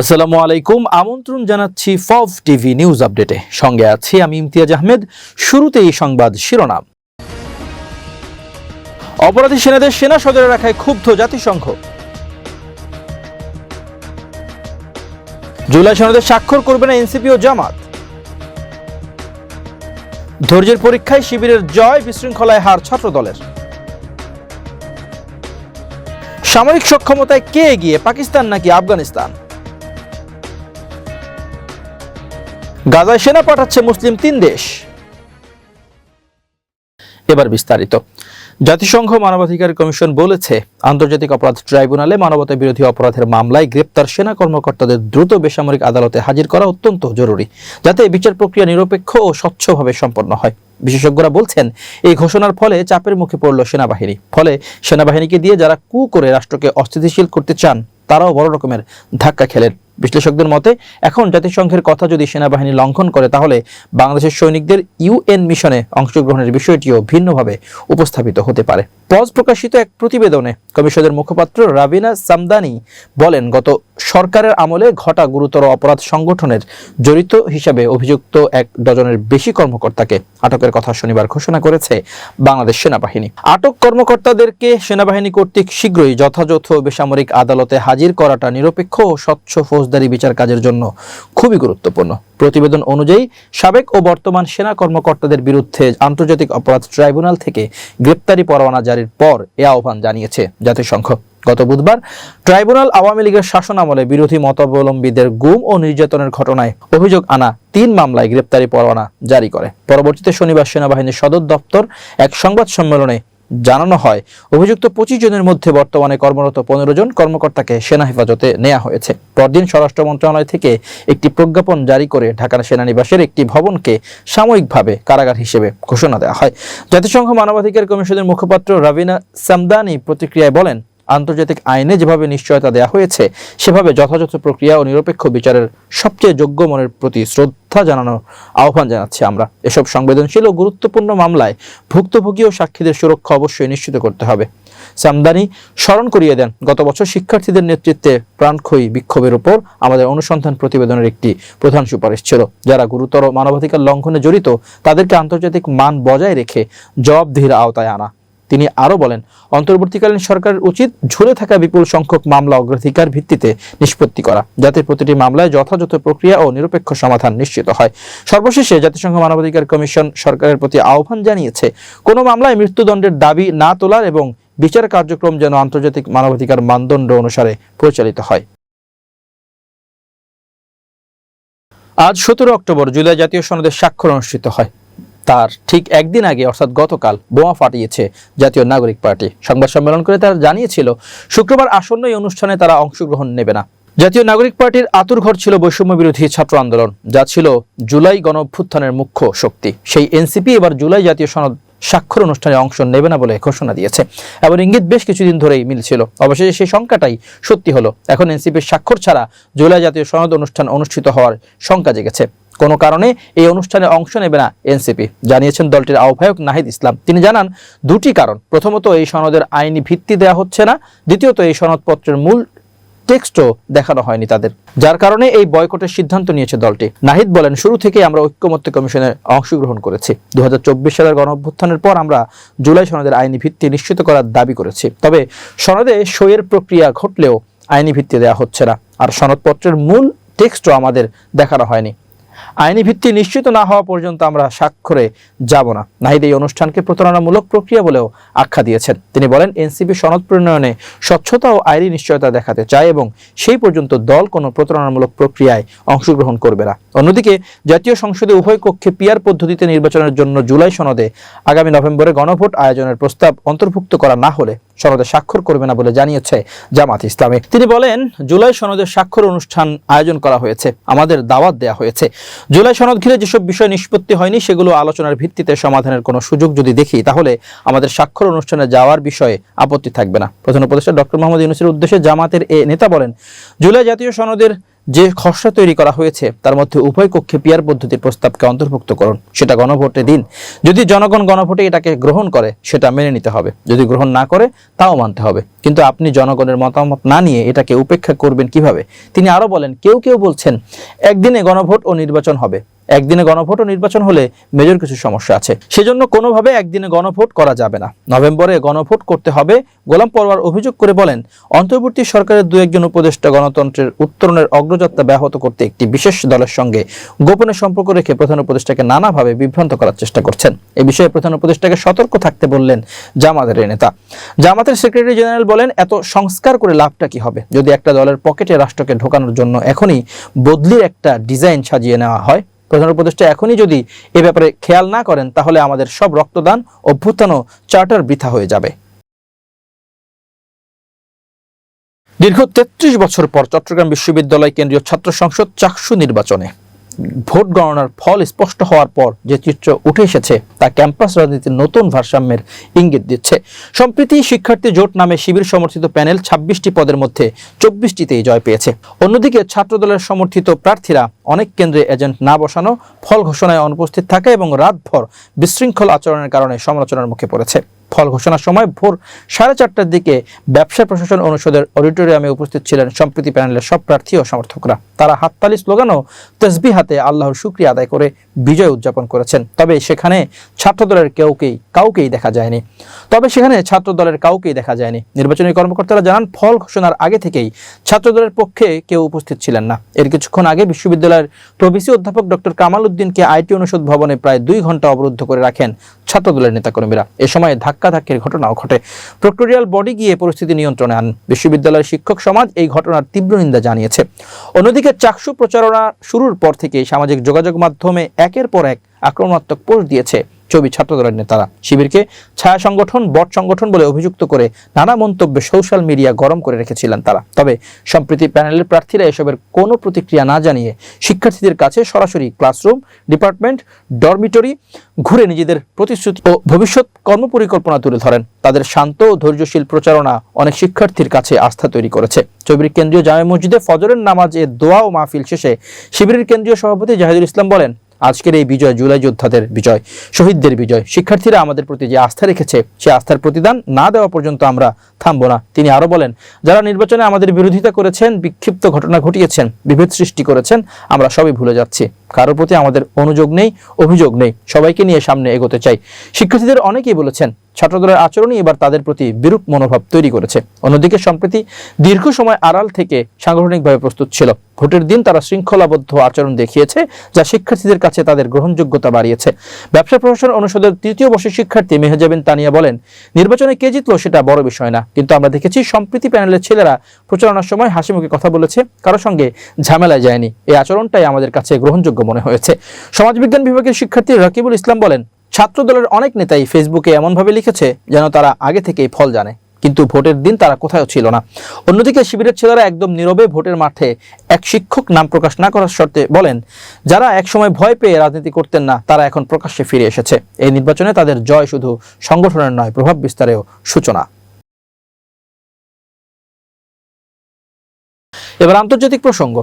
আসসালামু আলাইকুম। আমন্ত্রণ জানাচ্ছি ফভ টিভি নিউজ আপডেটে। সঙ্গে আছি আমি ইমতিয়াজ আহমেদ। শুরুতেই সংবাদ শিরোনাম। অপরাধী সেনাদের সেনা সদরে রাখায় ক্ষুব্ধ জাতিসংঘ। জুলাই সনদে স্বাক্ষর করবে না এনসিপি ও জামাত। ধৈর্যের পরীক্ষায় শিবিরের জয় বিশৃঙ্খলায় হার ছাত্র দলের সামরিক সক্ষমতায় কে এগিয়ে? পাকিস্তান নাকি আফগানিস্তান? গাজায় সেনা পাঠাচ্ছে মুসলিম তিন দেশ। এবার বিস্তারিত। জাতিসংঘ মানবাধিকার কমিশন বলেছে, আন্তর্জাতিক অপরাধ ট্রাইব্যুনালে মানবতা বিরোধী অপরাধের মামলায় গ্রেপ্তার সেনা কর্মকর্তাদের দ্রুত বেসামরিক আদালতে হাজির করা অত্যন্ত জরুরি, যাতে বিচার প্রক্রিয়া নিরপেক্ষ ও স্বচ্ছভাবে সম্পন্ন হয়। বিশেষজ্ঞরা বলছেন, এই ঘোষণার ফলে চাপের মুখে পড়ল সেনাবাহিনী। ফলে সেনাবাহিনীকে দিয়ে যারা কু করে রাষ্ট্রকে অস্থিতিশীল করতে চান, তারাও বড় রকমের ধাক্কা খেলেন। বিশ্লেষকদের মতে, এখন জাতিসংঘের কথা যদি সেনাবাহিনী লঙ্ঘন করে, তাহলে বাংলাদেশের সৈনিকদের ইউএন মিশনে অংশগ্রহণের বিষয়টিও ভিন্নভাবে উপস্থাপিত হতে পারে। পজ প্রকাশিত এক প্রতিবেদনে কমিশনের মুখপাত্র রাবিনা সামদানি বলেন, গত সরকারের আমলে ঘটা গুরুতর অপরাধ সংগঠনের জড়িত হিসাবে অভিযুক্ত এক ডজনের বেশি কর্মকর্তাকে আটকের কথা শনিবার ঘোষণা করেছে বাংলাদেশ সেনাবাহিনী। আটক কর্মকর্তাদেরকে সেনাবাহিনী কর্তৃক শীঘ্রই যথাযথ বেসামরিক আদালতে হাজির করাটা নিরপেক্ষ ও স্বচ্ছ ফৌজদারি বিচার কাজের জন্য খুবই গুরুত্বপূর্ণ। প্রতিবেদন অনুযায়ী, সাবেক ও বর্তমান সেনা কর্মকর্তাদের বিরুদ্ধে আন্তর্জাতিক অপরাধ ট্রাইব্যুনাল থেকে গ্রেপ্তারি পরোয়ানা জারির পর এ আহ্বান জানিয়েছে জাতিসংঘ। গত বুধবার ট্রাইব্যুনাল আওয়ামী লীগের শাসনামলে বিরোধী মতাবলম্বীদের গুম ও নির্যাতনের ঘটনায় অভিযোগ আনা তিন মামলায় গ্রেপ্তারি পরোয়ানা জারি করে। পরবর্তীতে শনিবার সেনাবাহিনীর সদর দপ্তর এক সংবাদ সম্মেলনে জানানো হয়, অভিযুক্ত পঁচিশ জনের মধ্যে বর্তমানে কর্মরত পনেরো জন কর্মকর্তাকে সেনা হেফাজতে নেওয়া হয়েছে। পরদিন স্বরাষ্ট্র মন্ত্রণালয় থেকে একটি প্রজ্ঞাপন জারি করে ঢাকার সেনানিবাসের একটি ভবনকে সাময়িকভাবে কারাগার হিসেবে ঘোষণা দেওয়া হয়। জাতিসংঘ মানবাধিকার কমিশনের মুখপাত্র রাবিনা সামদানি প্রতিক্রিয়ায় বলেন আন্তর্জাতিক আইনে যেভাবে নিশ্চয়তা দেওয়া হয়েছে, সেভাবে যথাযথ প্রক্রিয়া ও নিরপেক্ষ বিচারের সবচেয়ে যোগ্য মনের প্রতি শ্রদ্ধা জানানোর আহ্বান জানাচ্ছি আমরা। এসব সংবেদনশীল ও গুরুত্বপূর্ণ মামলায় ভুক্তভোগী ও সাক্ষীদের সুরক্ষা অবশ্যই নিশ্চিত করতে হবে। সামদানি স্মরণ করিয়ে দেন, গত বছর শিক্ষার্থীদের নেতৃত্বে প্রাণক্ষয়ী বিক্ষোভের উপর আমাদের অনুসন্ধান প্রতিবেদনের একটি প্রধান সুপারিশ ছিল। যারা গুরুতর মানবাধিকার লঙ্ঘনে জড়িত, তাদেরকে আন্তর্জাতিক মান বজায় রেখে জবাবদিহির আওতায় আনা। তিনি আরও বলেন, অন্তর্বর্তীকালীন সরকারের উচিত ঝুলে থাকা বিপুল সংখ্যক মামলা অগ্রাধিকার ভিত্তিতে নিষ্পত্তি করা, যাতে প্রতিটি মামলায় যথাযথ প্রক্রিয়া ও নিরপেক্ষ সমাধান নিশ্চিত হয়। সর্বশেষে জাতিসংঘ মানবাধিকার কমিশন সরকারের প্রতি আহ্বান জানিয়েছে, কোনো মামলায় মৃত্যুদণ্ডের দাবি না তোলার এবং বিচার কার্যক্রম যেন আন্তর্জাতিক মানবাধিকার মানদণ্ড অনুসারে পরিচালিত হয়। আজ সতেরো অক্টোবর, জুলাই জাতীয় সনদের স্বাক্ষর অনুষ্ঠিত হয়। তার ঠিক একদিন আগে, অর্থাৎ গতকাল, বোমা ফাটিয়েছে জাতীয় নাগরিক পার্টি। সংবাদ সম্মেলন করে তারা জানিয়েছিল, শুক্রবার আসন্ন এই অনুষ্ঠানে তারা অংশগ্রহণ নেবে না। জাতীয় নাগরিক পার্টির আতুরঘর ছিল বৈষম্য বিরোধী ছাত্র আন্দোলন, যা ছিল জুলাই গণভ্যুত্থানের মুখ্য শক্তি। সেই এনসিপি এবার জুলাই জাতীয় সনদ স্বাক্ষর অনুষ্ঠানে অংশ নেবে না বলে ঘোষণা দিয়েছে। এবং ইঙ্গিত বেশ কিছুদিন ধরেই মিলছিল। অবশেষে সেই সংখ্যাটাই সত্যি হলো। এখন এনসিপির স্বাক্ষর ছাড়া জুলাই জাতীয় সনদ অনুষ্ঠান অনুষ্ঠিত হওয়ার শঙ্কা জেগেছে। কোনো কারণে এই অনুষ্ঠানে অংশ নেবে না এনসিপি। জানিয়েছেন দলটির আহ্বায়ক নাহিদ ইসলাম। তিনি জানান, দুটি কারণ। প্রথমত, এই সনদের আইনি ভিত্তি দেওয়া হচ্ছে না। দ্বিতীয়ত, এই সনদপত্রের মূল টেক্সটও দেখানো হয়নি তাদের। যার কারণে এই বয়কটের সিদ্ধান্ত নিয়েছে দলটি। নাহিদ বলেন, শুরু থেকে আমরা ঐক্যমত্য কমিশনে অংশগ্রহণ করেছি। দু হাজার চব্বিশ সালের গণ অভ্যুত্থানের পর আমরা জুলাই সনদের আইনি ভিত্তি নিশ্চিত করার দাবি করেছি। তবে সনদে সইয়ের প্রক্রিয়া ঘটলেও আইনি ভিত্তি দেওয়া হচ্ছে না। আর সনদপত্রের মূল টেক্সটও আমাদের দেখানো হয়নি। আইনি ভিত্তি নিশ্চিত না হওয়া পর্যন্ত আমরা স্বাক্ষরে যাব না। নাহিদ এই অনুষ্ঠানকে প্রতারণামূলক প্রক্রিয়া বলেও আখ্যা দিয়েছেন। তিনি বলেন, এনসিপি সনদ প্রণয়নে স্বচ্ছতা ও আইনি নিশ্চয়তা দেখাতে চায় এবং সেই পর্যন্ত দল কোনো প্রতারণামূলক প্রক্রিয়ায় অংশগ্রহণ করবে না। অন্যদিকে, জাতীয় সংসদে উভয় কক্ষে পিয়ার পদ্ধতিতে নির্বাচনের জন্য জুলাই সনদে আগামী নভেম্বরে গণভোট আয়োজনের প্রস্তাব অন্তর্ভুক্ত করা না হলে সনদে স্বাক্ষর করবে না বলে জানিয়েছে জামাত ইসলামী। তিনি বলেন, জুলাই সনদে স্বাক্ষর অনুষ্ঠান আয়োজন করা হয়েছে, আমাদের দাওয়াত দেওয়া হয়েছে। জুলাই সনদ ঘিরে যেসব বিষয় নিষ্পত্তি হয়নি, সেগুলো আলোচনার ভিত্তিতে সমাধানের কোনো সুযোগ যদি দেখি, তাহলে আমাদের স্বাক্ষর অনুষ্ঠানে যাওয়ার বিষয়ে আপত্তি থাকবে না। প্রধান উপদেষ্টা ডক্টর মোহাম্মদ ইউনুসের উদ্দেশ্যে জামাতের এ নেতা বলেন, জুলাই জাতীয় সনদের যে খসড়া তৈরি করা হয়েছে, তার মধ্যে উভয় কক্ষে পিয়ার পদ্ধতির প্রস্তাবকে অন্তর্ভুক্ত করুন। সেটা গণভোটে দিন। যদি জনগণ গণভোটে এটাকে গ্রহণ করে, সেটা মেনে নিতে হবে। যদি গ্রহণ না করে, তাও মানতে হবে। কিন্তু আপনি জনগণের মতামত না নিয়ে এটাকে উপেক্ষা করবেন কীভাবে? তিনি আরও বলেন, কেউ কেউ বলছেন, একদিনে গণভোট ও নির্বাচন হবে। একদিনে গণভোট ও নির্বাচন হলে মেজর কিছু সমস্যা আছে। সেজন্য কোনোভাবে একদিনে গণভোট করা যাবে না। নভেম্বরে গণভোট করতে হবে, গোলাম পরওয়ার অভিযোগ করে বলেন, অন্তর্বর্তী সরকারের দু একজন উপদেষ্টা গণতন্ত্রের উত্তরণের অগ্রযাত্রা ব্যাহত করতে একটি বিশেষ দলের সঙ্গে গোপনে সম্পর্ক রেখে প্রধান উপদেষ্টাকে নানাভাবে বিভ্রান্ত করার চেষ্টা করছেন। এ বিষয়ে প্রধান উপদেষ্টাকে সতর্ক থাকতে বললেন জামাতের নেতা। জামাতের সেক্রেটারি জেনারেল বলেন, এত সংস্কার করে লাভটা কি হবে? যদি একটা দলের পকেটে রাষ্ট্রকে ঢোকানোর জন্য এখনই বদলির একটা ডিজাইন সাজিয়ে নেওয়া হয় প্রধান উপদেষ্টা এখনই যদি এ ব্যাপারে খেয়াল না করেন, তাহলে আমাদের সব রক্তদান অভ্যুত্থান ও চার্টার বৃথা হয়ে যাবে। দীর্ঘ তেত্রিশ বছর পর চট্টগ্রাম বিশ্ববিদ্যালয় কেন্দ্রীয় ছাত্র সংসদ চাকসু নির্বাচনে ভোট গণনার ফল স্পষ্ট হওয়ার পর যে চিত্র উঠে এসেছে, তা ক্যাম্পাস রাজনীতির নতুন ভারসাম্যের ইঙ্গিত দিচ্ছে। সম্প্রতি শিক্ষার্থী জোট নামে শিবির সমর্থিত প্যানেল ছাব্বিশটি পদের মধ্যে চব্বিশটিতেই জয় পেয়েছে। অন্যদিকে ছাত্রদলের সমর্থিত প্রার্থীরা অনেক কেন্দ্রে এজেন্ট না বসানো, ফল ঘোষণায় অনুপস্থিত থাকে এবং রাতভর বিশৃঙ্খল আচরণের কারণে সমালোচনার মুখে পড়েছে। ফল ঘোষণার সময় ভোর সাড়ে চারটার দিকে ব্যবসা প্রশাসন অনুষদের অডিটোরিয়ামে উপস্থিত ছিলেন সম্প্রীতি প্যানেলের সব প্রার্থী ও সমর্থকরা। তারা হাততালি, স্লোগান ও তসবি হাতে আল্লাহর শুক্রিয়া আদায় করে বিজয় উদযাপন করেছেন। তবে সেখানে ছাত্রদলের কেউকেই, কাউকেই দেখা যায়নি। তবে সেখানে ছাত্রদলের কাউকেই দেখা যায়নি। নির্বাচনী কর্মকর্তারা জানান, ফল ঘোষণার আগে থেকেই ছাত্রদলের পক্ষে কেউ উপস্থিত ছিলেন না। এর কিছুক্ষণ আগে বিশ্ববিদ্যালয়ের প্রভিসি অধ্যাপক ডক্টর কামাল উদ্দিনকে আইটি অনুষদ ভবনে প্রায় দুই ঘণ্টা অবরুদ্ধ করে রাখেন। ছাত্রদলের নেতাকর্মীরা। এ সময় ধাক্কাধাক্কির ঘটনাও ঘটে। প্রক্টোরিয়াল বডি গিয়ে পরিস্থিতি নিয়ন্ত্রণে আন। বিশ্ববিদ্যালয়ের শিক্ষক সমাজ এই ঘটনার তীব্র নিন্দা জানিয়েছে। অন্যদিকে চাকসু প্রচারণা শুরুর পর থেকে সামাজিক যোগাযোগ মাধ্যমে একের পর এক আক্রমণাত্মক পোস্ট দিয়েছে। ছবি ছাত্রদলের নেতারা। শিবিরকে ছায়া সংগঠন, বট সংগঠন বলে অভিযুক্ত করে নানা মন্তব্যে সোশ্যাল মিডিয়া গরম করে রেখেছিলেন তারা। তবে সম্প্রতি প্যানেলের প্রার্থীরা এসবের কোনো প্রতিক্রিয়া না জানিয়ে শিক্ষার্থীদের কাছে সরাসরি ক্লাসরুম, ডিপার্টমেন্ট, ডরমিটরি ঘুরে নিজেদের প্রতিশ্রুতি ও ভবিষ্যৎ কর্মপরিকল্পনা তুলে ধরেন। তাদের শান্ত ও ধৈর্যশীল প্রচারণা অনেক শিক্ষার্থীর কাছে আস্থা তৈরি করেছে। চবির কেন্দ্রীয় জামে মসজিদে ফজরের নামাজে দোয়া ও মাহফিল শেষে শিবিরের কেন্দ্রীয় সভাপতি জাহিদুল ইসলাম বলেন আজকের এই বিজয়, জুলাই যোদ্ধাদের বিজয়, শহীদদের বিজয়। শিক্ষার্থীরা আমাদের প্রতি যে আস্থা রেখেছে সে আস্থার প্রতিদান না দেওয়া পর্যন্ত আমরা থামবো না। তিনি আরও বলেন, যারা নির্বাচনে আমাদের বিরোধিতা করেছেন, বিক্ষিপ্ত ঘটনা ঘটিয়েছেন, বিভেদ সৃষ্টি করেছেন, আমরা সবই ভুলে যাচ্ছি। কারোর প্রতি আমাদের অনুযোগ নেই, অভিযোগ নেই। সবাইকে নিয়ে সামনে এগোতে চাই। শিক্ষার্থীদের অনেকেই বলেছেন ছাত্রদলের আচরণই এবার তাদের প্রতি বিরূপ মনোভাব তৈরি করেছে। অন্যদিকে, সম্প্রতি দীর্ঘ সময় আড়াল থেকে সাংগঠনিকভাবে প্রস্তুত ছিল। ভোটের দিন তারা শৃঙ্খলাবদ্ধ আচরণ দেখিয়েছে, যা শিক্ষার্থীদের কাছে তাদের গ্রহণযোগ্যতা বাড়িয়েছে। ব্যবসা প্রশাসন অনুষদের তৃতীয় বর্ষের শিক্ষার্থী মেহজাবিন তানিয়া বলেন, নির্বাচনে কে জিতলো সেটা বড় বিষয় না, কিন্তু আমরা দেখেছি সম্প্রীতি প্যানেলের ছেলেরা প্রচারণার সময় হাসি মুখে কথা বলেছে, কারও সঙ্গে ঝামেলায় যায়নি। এই আচরণটাই আমাদের কাছে গ্রহণযোগ্য মনে হয়েছে। সমাজবিজ্ঞান বিভাগের শিক্ষার্থী রাকিবুল ইসলাম বলেন ছাত্র দলের অনেক নেতাই ফেসবুকে এমনভাবে লিখেছে যেন তারা আগে থেকেই ফল জানে। কিন্তু ভোটের দিন তারা কোথাও ছিল না। অন্যদিকে শিবিরের ছেলেরা একদম নীরবে ভোটের মাঠে এক শিক্ষক নাম প্রকাশ না করার শর্তে বলেন, যারা একসময় ভয় পেয়ে রাজনীতি করতেন না, তারা এখন প্রকাশ্যে ফিরে এসেছে। এই নির্বাচনে তাদের জয় শুধু সংগঠনের নয়, প্রভাব বিস্তারেও সূচনা। এবার আন্তর্জাতিক প্রসঙ্গ।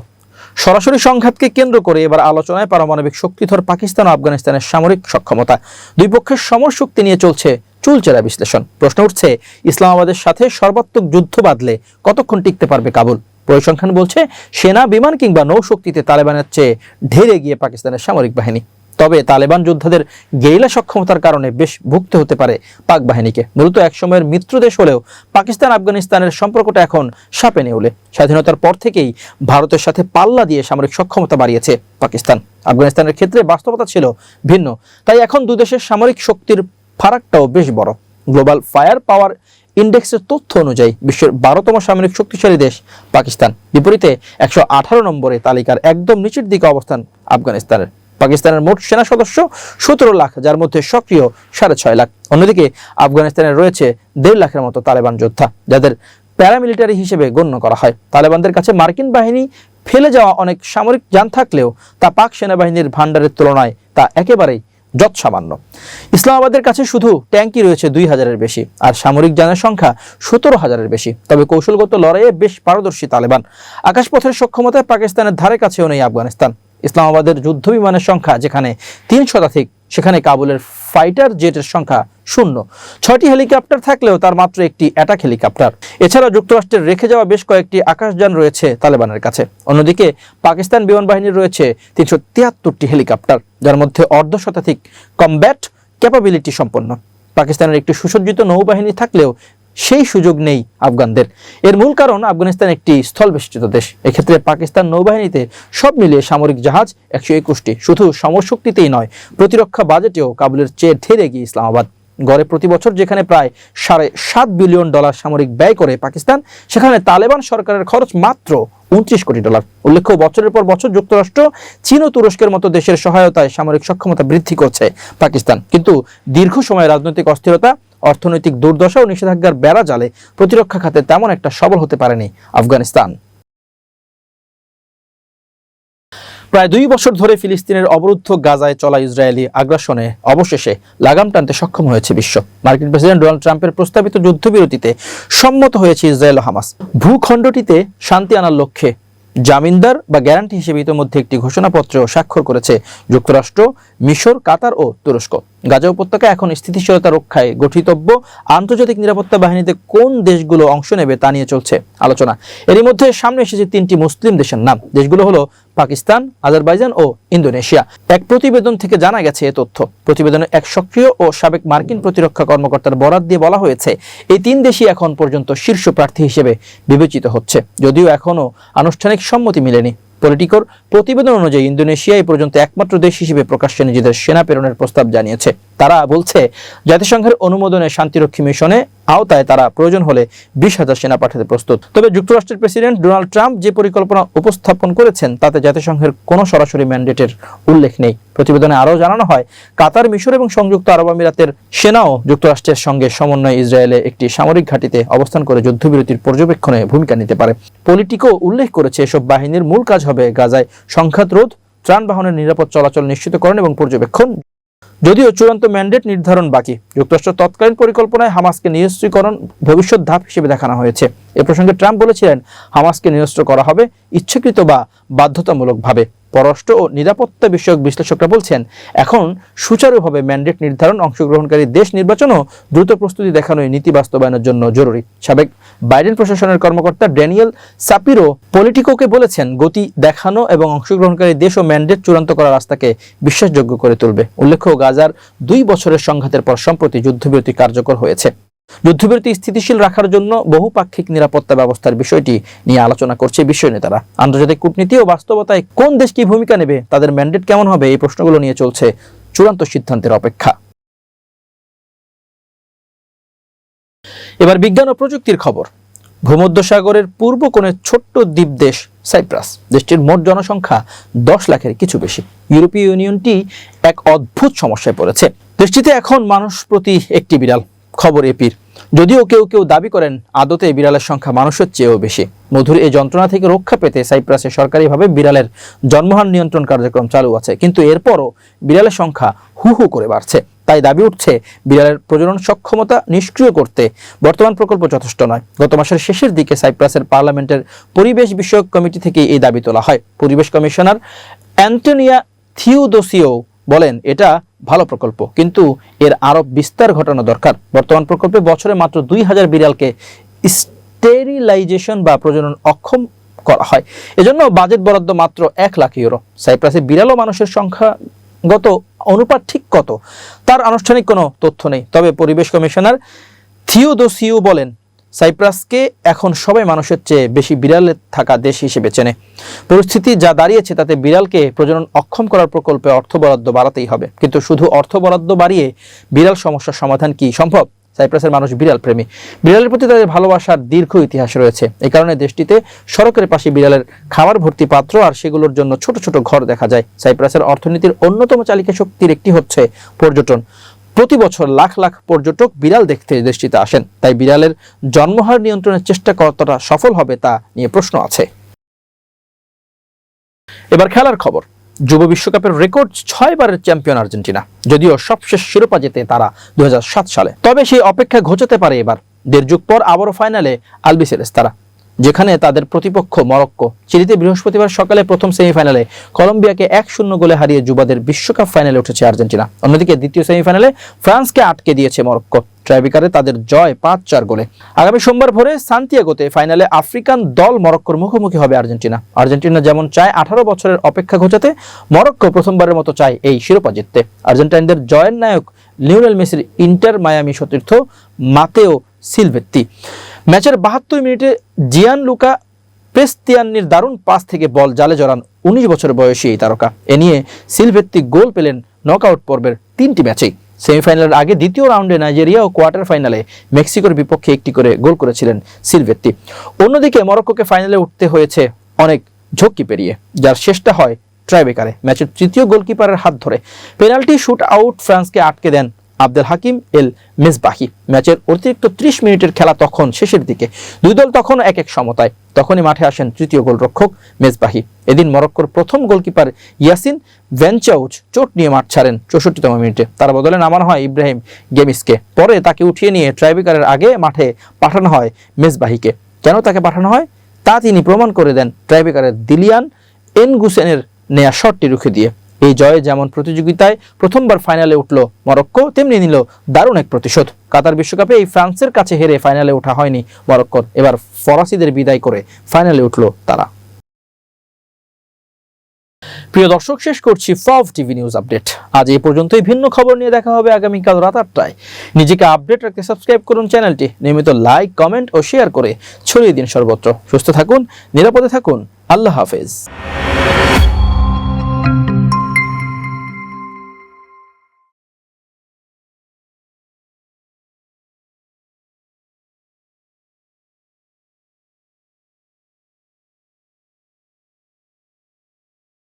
সরাসরি সংঘাতকে কেন্দ্র করে এবার আলোচনায় পারমাণবিক শক্তিধর পাকিস্তান ও আফগানিস্তানের সামরিক সক্ষমতা। দুই পক্ষের সমর শক্তি নিয়ে চলছে চুলচেরা বিশ্লেষণ। প্রশ্ন উঠছে, ইসলামাবাদের সাথে সর্বাত্মক যুদ্ধ বাঁধলে কতক্ষণ টিকতে পারবে কাবুল? পরিসংখ্যান বলছে, সেনা, বিমান কিংবা নৌশক্তিতে তালেবানের চেয়ে ঢেরে গিয়ে পাকিস্তানের সামরিক বাহিনী। তবে তালেবান যোদ্ধাদের গেরিলা সক্ষমতার কারণে বেশ ভুগতে হতে পারে পাক বাহিনীকে। মূলত একসময়ের মিত্র দেশ হলেও পাকিস্তান আফগানিস্তানের সম্পর্কটা এখন সাপে নেউলে। স্বাধীনতার পর থেকেই ভারতের সাথে পাল্লা দিয়ে সামরিক সক্ষমতা বাড়িয়েছে পাকিস্তান। আফগানিস্তানের ক্ষেত্রে বাস্তবতা ছিল ভিন্ন, তাই এখন দুই দেশের সামরিক শক্তির ফারাকটাও বেশ বড়। গ্লোবাল ফায়ার পাওয়ার ইন্ডেক্সের তথ্য অনুযায়ী বিশ্বের বারোতম সামরিক শক্তিশালী দেশ পাকিস্তান। বিপরীতে একশো আঠারো নম্বরে তালিকার একদম নিচের দিকে অবস্থান আফগানিস্তানের। পাকিস্তানের মোট সেনা সদস্য সতেরো লাখ, যার মধ্যে সক্রিয় সাড়ে ছয় লাখ। অন্যদিকে আফগানিস্তানের রয়েছে দেড় লাখের মতো তালেবান যোদ্ধা, যাদের প্যারামিলিটারি হিসেবে গণ্য করা হয়। তালেবানদের কাছে মার্কিন বাহিনী ফেলে যাওয়া অনেক সামরিক যান থাকলেও তা পাক সেনাবাহিনীর ভান্ডারের তুলনায় তা একেবারেই যৎ সামান্য ইসলামাবাদের কাছে শুধু ট্যাঙ্কি রয়েছে দুই হাজারের বেশি, আর সামরিক যানের সংখ্যা সতেরো হাজারের বেশি। তবে কৌশলগত লড়াইয়ে বেশ পারদর্শী তালেবান। আকাশপথের সক্ষমতায় পাকিস্তানের ধারে কাছেও নেই আফগানিস্তান। ইসলামাবাদের যুদ্ধ বিমানের সংখ্যা যেখানে তিন শতাধিক, সেখানে কাবুলের ফাইটার জেটের সংখ্যা শূন্য। ছয়টি হেলিকপ্টার থাকলেও তার মাত্র একটি অ্যাটাক হেলিকপ্টার। এছাড়া যুক্তরাষ্ট্রের রেখে যাওয়া বেশ কয়েকটি আকাশযান রয়েছে তালেবানের কাছে। অন্যদিকে পাকিস্তান বিমান বাহিনীর রয়েছে তিনশো তিয়াত্তরটি হেলিকপ্টার, যার মধ্যে অর্ধ শতাধিক কমব্যাট ক্যাপাবিলিটি সম্পন্ন। পাকিস্তানের একটি সুসজ্জিত নৌবাহিনী থাকলেও সেই সুযোগ নেই আফগানদের। এর মূল কারণ আফগানিস্তান একটি স্থলবেষ্টিত দেশ। এক্ষেত্রে পাকিস্তান নৌবাহিনীতে সব মিলিয়ে সামরিক জাহাজ একশো একুশটি। শুধু সমরশক্তিতেই নয়, প্রতিরক্ষা বাজেটেও কাবুলের চেয়ে ঢের এগিয়ে ইসলামাবাদ। গড়ে প্রতি বছর যেখানে প্রায় সাড়ে সাত বিলিয়ন ডলার সামরিক ব্যয় করে পাকিস্তান, সেখানে তালেবান সরকারের খরচ মাত্র উনত্রিশ কোটি ডলার। উল্লেখ্য, বছরের পর বছর যুক্তরাষ্ট্র চীন ও তুরস্কের মতো দেশের সহায়তায় সামরিক সক্ষমতা বৃদ্ধি করছে পাকিস্তান। কিন্তু দীর্ঘ সময় রাজনৈতিক অস্থিরতা অর্থনৈতিক দুর্দশা ও নিষেধাজ্ঞার বেড়া জালে প্রতিরক্ষা খাতে তেমন একটা সবল হতে পারেনি আফগানিস্তান। প্রায় দুই বছর ধরে ফিলিস্তিনের অবরুদ্ধ গাজায় চলা ইসরায়েলি আগ্রাসনে অবশেষে লাগাম টানতে সক্ষম হয়েছে বিশ্ব। মার্কিন প্রেসিডেন্ট ডোনাল্ড ট্রাম্পের প্রস্তাবিত যুদ্ধবিরতিতে সম্মত হয়েছে ইসরায়েল হামাস। ভূখণ্ডটিতে শান্তি আনার লক্ষ্যে জামিনদার বা গ্যারান্টি হিসেবে ইতিমধ্যে একটি ঘোষণাপত্র স্বাক্ষর করেছে যুক্তরাষ্ট্র, মিশর, কাতার ও তুরস্ক। গাজা উপত্যকা এখন স্থিতিশীলতা রক্ষায় গঠিতব্য। আন্তর্জাতিক নিরাপত্তা বাহিনীতে কোন দেশগুলো অংশ নেবে তা নিয়ে চলছে আলোচনা। এরই মধ্যে সামনে এসেছে তিনটি মুসলিম দেশের নাম। দেশগুলো হলো পাকিস্তান, আজারবাইজান ও ইন্দোনেশিয়া। এক প্রতিবেদন থেকে জানা গেছে এ তথ্য। প্রতিবেদনে এক সক্রিয় ও সাবেক মার্কিন প্রতিরক্ষা কর্মকর্তার বরাত দিয়ে বলা হয়েছে, এই তিন দেশই এখন পর্যন্ত শীর্ষ প্রার্থী হিসেবে বিবেচিত হচ্ছে। যদিও এখনও আনুষ্ঠানিক সম্মতি মিলেনি। পলিটিকোর প্রতিবেদন অনুযায়ী ইন্দোনেশিয়া এই পর্যন্ত একমাত্র দেশ হিসেবে প্রকাশ্যে নিজেদের সেনা প্রেরণের প্রস্তাব জানিয়েছে। তারা বলছে, জাতিসংঘের অনুমোদনে শান্তিরক্ষী মিশনে আওতায় তারা প্রয়োজন হলে বিশ হাজার সেনা পাঠাতে প্রস্তুত। তবে যুক্তরাষ্ট্রের প্রেসিডেন্ট ডোনাল্ড ট্রাম্প যে পরিকল্পনা উপস্থাপন করেছেন, তাতে জাতিসংঘের কোনো সরাসরি ম্যান্ডেটের উল্লেখ নেই। প্রতিবেদনে আরও জানানো হয়, কাতার, মিশর এবং সংযুক্ত আরব আমিরাতের সেনাও যুক্তরাষ্ট্রের সঙ্গে সমন্বয়ে ইসরায়েলে একটি সামরিক ঘাঁটিতে অবস্থান করে যুদ্ধবিরতির পর্যবেক্ষণে ভূমিকা নিতে পারে। পলিটিকো উল্লেখ করেছে, এসব বাহিনীর মূল কাজ হবে গাজায় সংঘাত রোধ, ত্রাণ বাহনের নিরাপদ চলাচল নিশ্চিতকরণ এবং পর্যবেক্ষণ। যদিও চূড়ান্ত ম্যান্ডেট নির্ধারণ বাকি। যুক্তরাষ্ট্র তৎকালীন পরিকল্পনায় হামাসকে নিরস্ত্রীকরণ ভবিষ্যৎ ধাপ হিসেবে দেখানো হয়েছে। এ প্রসঙ্গে ট্রাম্প বলেছিলেন, হামাসকে নিরস্ত্র করা হবে ইচ্ছাকৃত বা বাধ্যতামূলকভাবে। পররাষ্ট্র ও নিরাপত্তা বিষয়ক বিশ্লেষকরা বলছেন, এখন সুচারুভাবে ম্যান্ডেট নির্ধারণ, অংশগ্রহণকারী দেশ নির্বাচন ও দ্রুত প্রস্তুতি দেখানোই নীতি বাস্তবায়নের জন্য জরুরি। সাবেক বাইডেন প্রশাসনের কর্মকর্তা ড্যানিয়েল সাপিরো পলিটিকোকে বলেছেন, গতি দেখানো এবং অংশগ্রহণকারী দেশ ও ম্যান্ডেট চূড়ান্ত করার রাস্তাকে বিশ্বাসযোগ্য করে তুলবে। উল্লেখ্য গাজার দুই বছরের সংঘাতের পর সম্প্রতি যুদ্ধবিরতি কার্যকর হয়েছে। যুদ্ধবিরতি স্থিতিশীল রাখার জন্য বহুপাক্ষিক নিরাপত্তা ব্যবস্থার বিষয়টি নিয়ে আলোচনা করছে বিশ্ব নেতারা। আন্তর্জাতিক কূটনীতি ও বাস্তবতায় কোন দেশ কি ভূমিকা নেবে, তাদের ম্যান্ডেট কেমন হবে, এই প্রশ্নগুলো নিয়ে চলছে চূড়ান্ত সিদ্ধান্তের অপেক্ষা। এবার বিজ্ঞান ও প্রযুক্তির খবর। ভূমধ্যসাগরের পূর্ব কোণে ছোট্ট দ্বীপ দেশ সাইপ্রাস। দেশটির মোট জনসংখ্যা দশ লাখের কিছু বেশি। ইউরোপীয় ইউনিয়নটি এক অদ্ভুত সমস্যায় পড়েছে। দেশটিতে এখন মানুষ প্রতি একটি বিড়াল। খবর এপির। যদিও কেউ কেউ দাবি করেন আদতে বিড়ালের সংখ্যা মানুষের চেয়েও বেশি। মধুর এই যন্ত্রণা থেকে রক্ষা পেতে সাইপ্রাসে সরকারিভাবে বিড়ালের জন্মহার নিয়ন্ত্রণ কার্যক্রম চালু আছে, কিন্তু এরপরও বিড়ালের সংখ্যা হু হু করে বাড়ছে। তাই দাবি উঠছে, বিড়ালের প্রজনন সক্ষমতা নিষ্ক্রিয় করতে বর্তমান প্রকল্প যথেষ্ট নয়। গত মাসের শেষের দিকে সাইপ্রাসের পার্লামেন্টের পরিবেশ বিষয়ক কমিটি থেকে এই দাবি তোলা হয়। পরিবেশ কমিশনার অ্যান্টোনিয়া থিওদোসিও বলেন, এটা ভালো প্রকল্প। কিন্তু এর আরও বিস্তার ঘটানো দরকার। বর্তমান প্রকল্পে বছরে মাত্র দুই হাজার বিড়ালকে স্টেরিলাইজেশন বা প্রজনন অক্ষম করা হয়। এজন্য বাজেট বরাদ্দ মাত্র এক লাখ ইউরো। সাইপ্রাসে বিড়াল ও মানুষের সংখ্যাগত অনুপাত ঠিক কত? তার আনুষ্ঠানিক কোনো তথ্য নেই। তবে পরিবেশ কমিশনার থিওদোসিও বলেন সাইপ্রাসকে এখন সবাই মানুষের চেয়ে বেশি বিড়ালে থাকা দেশ হিসেবে চেনে। পরিস্থিতি যা দাঁড়িয়েছে তাতে বিড়ালকে প্রজনন অক্ষম করার প্রকল্পে অর্থ বরাদ্দ বাড়াতেই হবে। কিন্তু শুধু অর্থ বরাদ্দ বাড়িয়ে বিড়াল সমস্যার সমাধান কি সম্ভব? সাইপ্রাসের মানুষ বিড়াল প্রেমী। বিড়ালের প্রতি তাদের ভালোবাসার দীর্ঘ ইতিহাস রয়েছে। এই কারণে দেশটিতে সড়কের পাশে বিড়ালের খাবার ভর্তি পাত্র আর সেগুলোর জন্য ছোট ছোট ঘর দেখা যায়। সাইপ্রাসের অর্থনীতির অন্যতম চালিকা শক্তির একটি হচ্ছে পর্যটন। প্রতি বছর লাখ লাখ পর্যটক বিড়াল দেখতে দেশটিতে আসেন। তাই বিড়ালের জন্মহার নিয়ন্ত্রণের চেষ্টা কতটা সফল হবে তা নিয়ে প্রশ্ন আছে। এবার খেলার খবর। যুব বিশ্বকাপের রেকর্ড ছয়বারের চ্যাম্পিয়ন আর্জেন্টিনা। যদিও সবশেষ শিরোপা জেতে তারা দু হাজার সাত সালে। তবে সেই অপেক্ষা ঘোচাতে পারে এবার। দেড় যুগ পর আবারও ফাইনালে আলবিসেরেস তারা যেখানে তাদের প্রতিপক্ষ মরক্কো। চিলিতে বৃহস্পতিবার সকালে প্রথম সেমিফাইনালে কলম্বিয়াকে এক শূন্য গোলে হারিয়ে যুবাদের বিশ্বকাপ ফাইনালে উঠেছে আর্জেন্টিনা। অন্যদিকে দ্বিতীয় সেমিফাইনালে ফ্রান্সকে আটকে দিয়েছে মরক্কো। ট্রাইবিকারে তাদের জয় পাঁচ চার গোলে। আগামী সোমবার ভোরে সান্তিয়াগোতে ফাইনালে আফ্রিকান দল মরক্কোর মুখোমুখি হবে আর্জেন্টিনা। আর্জেন্টিনা যেমন চায় আঠারো বছরের অপেক্ষা ঘোচাতে, মরক্কো প্রথমবারের মতো চায় এই শিরোপা জিততে। আর্জেন্টাইনদের জয়ের নায়ক লিওনেল মেসির ইন্টার মায়ামি সতীর্থ মাতেও সিলভেত্তি। ম্যাচের বাহাত্তর মিনিটে জিয়ান লুকা প্রেস্তিয়ান্নির দারুণ পাস থেকে বল জালে জড়ান উনিশ বছর বয়সী এই তারকা। এ নিয়ে সিলভেত্তি গোল পেলেন নকআউট পর্বের তিনটি ম্যাচেই। সেমিফাইনালের আগে দ্বিতীয় রাউন্ডে নাইজেরিয়া ও কোয়ার্টার ফাইনালে মেক্সিকোর বিপক্ষে একটি করে গোল করেছিলেন সিলভেত্তি। অন্যদিকে মরক্কোকে ফাইনালে উঠতে হয়েছে অনেক ঝক্কি পেরিয়ে, যার শেষটা হয় ট্রাইবেকারে। ম্যাচের তৃতীয় গোলকিপারের হাত ধরে। পেনাল্টি শুট আউট ফ্রান্সকে আটকে দেন আব্দুল হাকিম এল মেজবাহি। ম্যাচের অতিরিক্ত ত্রিশ মিনিটের খেলা তখন শেষের দিকে। দুই দল তখন এক এক সমতায়। তখনই মাঠে আসেন তৃতীয় গোলরক্ষক মেজবাহি। এদিন মরক্কোর প্রথম গোলকিপার ইয়াসিন ভেনচাউচ চোট নিয়ে মাঠ ছাড়েন চৌষট্টিতম মিনিটে। তার বদলে নামানো হয় ইব্রাহিম গেমিসকে। পরে তাকে উঠিয়ে নিয়ে ট্রাইবিকারের আগে মাঠে পাঠানো হয় মেজবাহিকে। কেন তাকে পাঠানো হয়? তা তিনি প্রমাণ করে দেন ট্রাইবিকারের দিলিয়ান এনগুসেনের নেয়া শটটি রুখে দিয়ে। এই জয়ে যেমন প্রতিযোগিতায় প্রথমবার ফাইনালে উঠল মরক্কো, তেমনি নিল দারুণ এক প্রতিশোধ। কাতার বিশ্বকাপে এই ফ্রান্সের কাছে হেরে ফাইনালে ওঠা হয়নি মরক্কোর। এবার ফরাসিদের বিদায় করে ফাইনালে উঠল তারা। প্রিয় দর্শক, শেষ করছি ফভ টিভি নিউজ আপডেট। আজ এই পর্যন্তই। ভিন্ন খবর নিয়ে দেখা হবে আগামীকাল রাত আটটায়। নিজেকে আপডেট রাখতে সাবস্ক্রাইব করুন চ্যানেলটি। নিয়মিত লাইক, কমেন্ট ও শেয়ার করে ছড়িয়ে দিন সর্বত্র। সুস্থ থাকুন, নিরাপদে থাকুন। আল্লাহ হাফেজ।